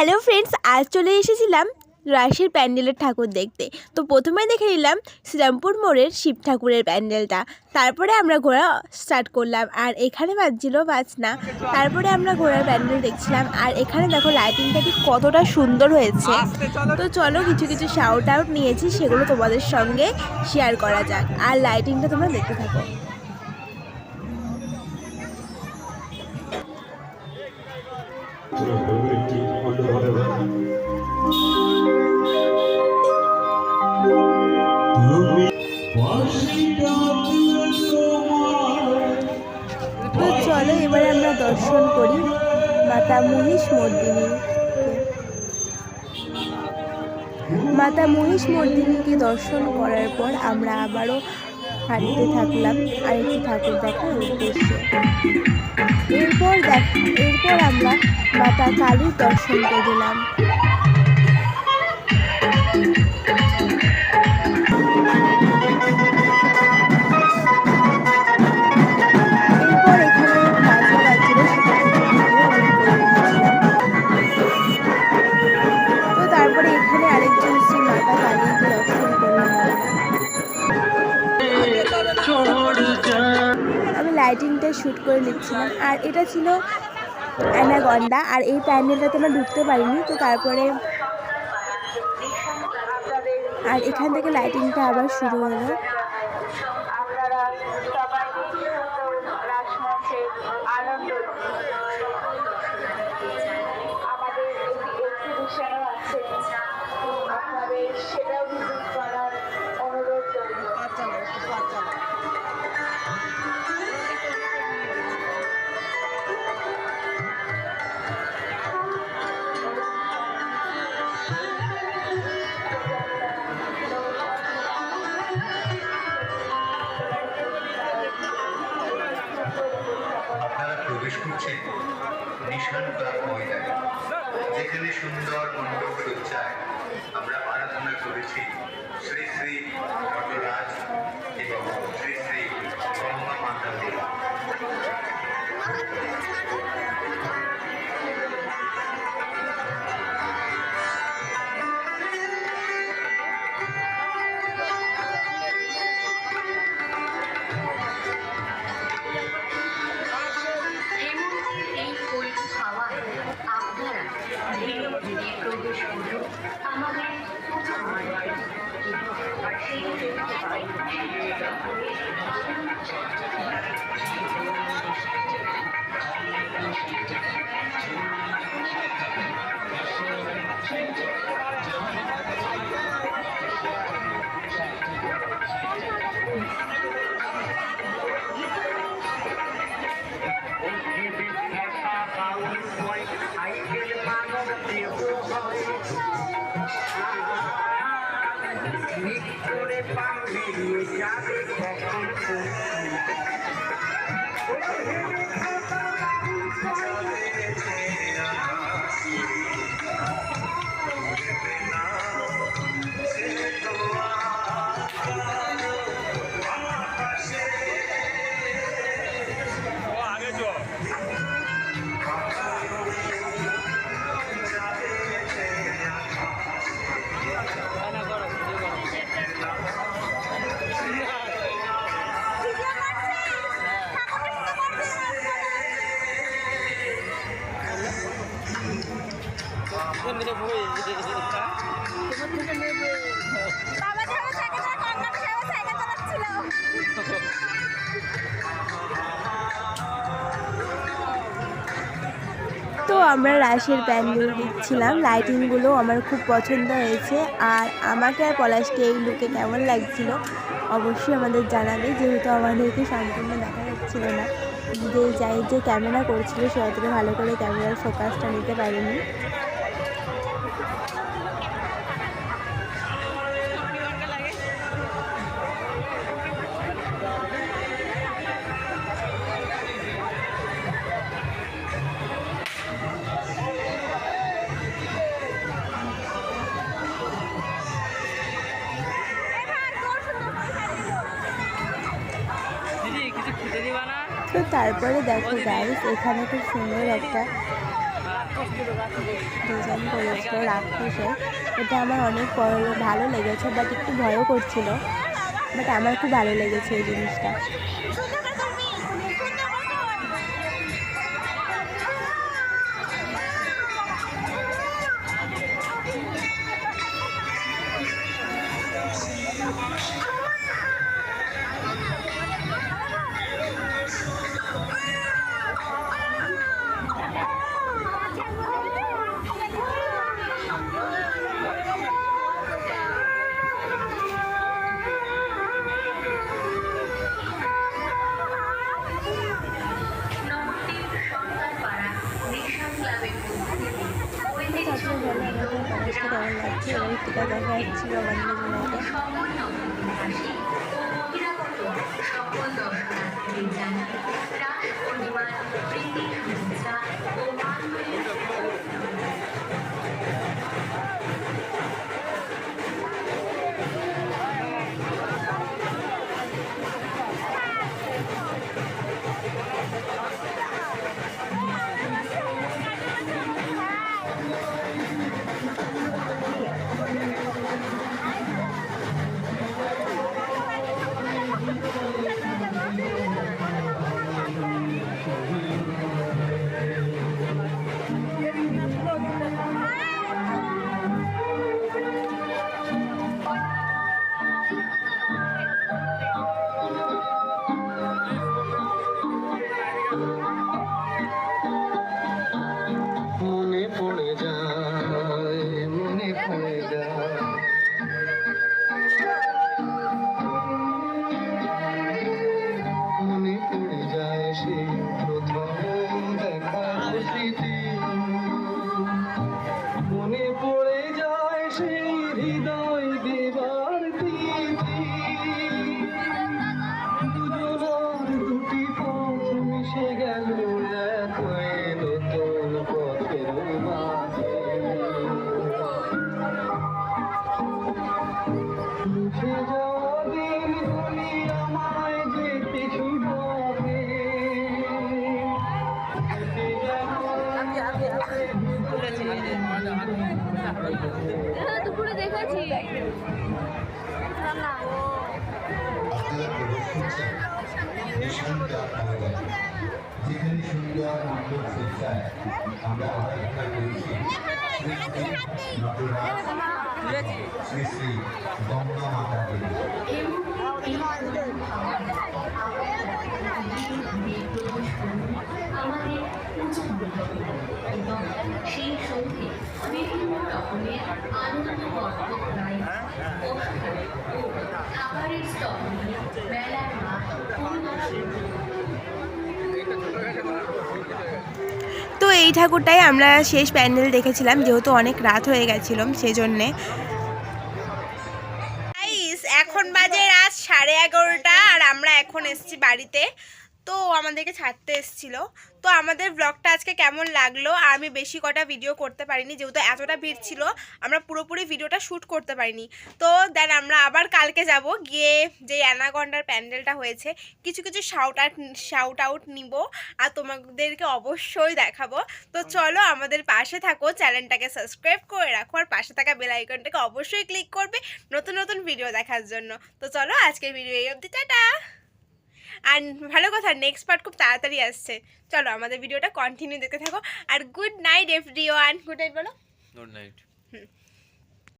Hello friends আজ চলে এসেছিলাম রাশের প্যান্ডেলের ঠাকুর দেখতে। তো প্রথমে দেখে নিলাম শ্রীরামপুর মোড়ের শিব ঠাকুরের প্যান্ডেলটা। তারপরে আমরা ঘোরা স্টার্ট করলাম, আর এখানে বাজছিল বাজনা। তারপরে আমরা ঘোরার প্যান্ডেল দেখছিলাম, আর এখানে দেখো লাইটিংটা ঠিক কতটা সুন্দর হয়েছে। তো চলো কিছু কিছু শাউট আউট নিয়েছি, সেগুলো তোমাদের সঙ্গে শেয়ার করা যাক। আর লাইটিংটা তোমরা দেখতে থাকো। তো চলো এবারে আমরা দর্শন করি মাতা মহিষ মর্দিনী মাতা মহিষ মর্দিনীকে দর্শন করার পর আমরা আবারও হাঁটতে থাকলাম। আরেকটি ঠাকুর দেখার উদ্দেশ্যে। এরপর দেখ, এরপর আমরা মাতা কালীর দর্শন করলাম লাইটিংটা শ্যুট করে নিচ্ছিলাম। আর এটা ছিল অ্যানাগন্ডা আর এই প্যান্ডেলটাতে আমরা ঢুকতে পারিনি, তো তারপরে আর এখান থেকে লাইটিংটা আবার শুরু হলো। আপনারা যেখানে সুন্দর মণ্ডপ সজ্জায় আমরা আরাধনা করেছি। শ্রী শ্রী নটরাজ এবং শ্রী শ্রী ব্রহ্মা মাতা দেবী। Thank you. Yeah. তো আমরা রাশের প্যান্ডেল দেখছিলাম লাইটিংগুলো আমার খুব পছন্দ হয়েছে, আর আমাকে আর পলাশকে এই লুকে কেমন লাগছিল অবশ্যই আমাদের জানাবে, যেহেতু আমাদেরকে সম্পূর্ণ দেখা যাচ্ছিল না। যে যাই যে ক্যামেরা করছিল, সে অতটা ভালো করে ক্যামেরার ফোকাসটা নিতে পারেনি। তো তারপরে দেখো গাইস এখানে খুব সুন্দর একটা ডিজাইন করেছিল রাক্ষসের এটা আমার অনেক ভালো লেগেছে বাট একটু ভয়ও করছিল। বাট আমার খুব ভালো লেগেছে এই জিনিসটা। টিকা দেখা যাচ্ছিল বন্ধু সকল নবদ্বীপবাসী ও বহিরাগত সকল দর্শনার্থীদের জানাই রাস পূর্ণিমার মনে দুপুরে দেখেছি ময়দানে যেখানে সুন্দর মণ্ডপ সজ্জায় আমরা করেছি শ্রী শ্রী গঙ্গা মাতা দেবী আমাদের উঁচু বিভিন্ন রকমের আনন্দবর্ধক রাইড পোস্টার ও খাবারের স্টল নিয়ে মেলার মাঠ এই ঠাকুরটাই আমরা শেষ প্যান্ডেল দেখেছিলাম, যেহেতু অনেক রাত হয়ে গেছিলাম সেই জন্যে এখন বাজে রাত সাড়ে এগারোটা, আর আমরা এখন এসছি বাড়িতে। তো আমাদেরকে ছাড়তে এসেছিল। তো আমাদের ব্লগটা আজকে কেমন লাগল? আর আমি বেশি কটা ভিডিও করতে পারিনি, যেহেতু এতটা ভিড় ছিল, আমরা পুরোপুরি ভিডিওটা শ্যুট করতে পারিনি। তো দেন আমরা আবার কালকে যাব, গিয়ে যে অ্যানাগন্ডার প্যান্ডেলটা হয়েছে, কিছু কিছু শাউট আউট শাউট আউট নিব আর তোমাদেরকে অবশ্যই দেখাবো। তো চলো আমাদের পাশে থাকো, চ্যানেলটাকে সাবস্ক্রাইব করে রাখো আর পাশে থাকা বেল আইকনটাকে অবশ্যই ক্লিক করবে নতুন নতুন ভিডিও দেখার জন্য। তো চলো আজকের ভিডিও এই অবধি, টাটা! আর ভালো কথা নেক্সট পার্ট খুব তাড়াতাড়ি আসছে। চলো আমাদের ভিডিওটা কন্টিনিউ দেখতে থাকো। আর good night everyone good night বলো গুড নাইট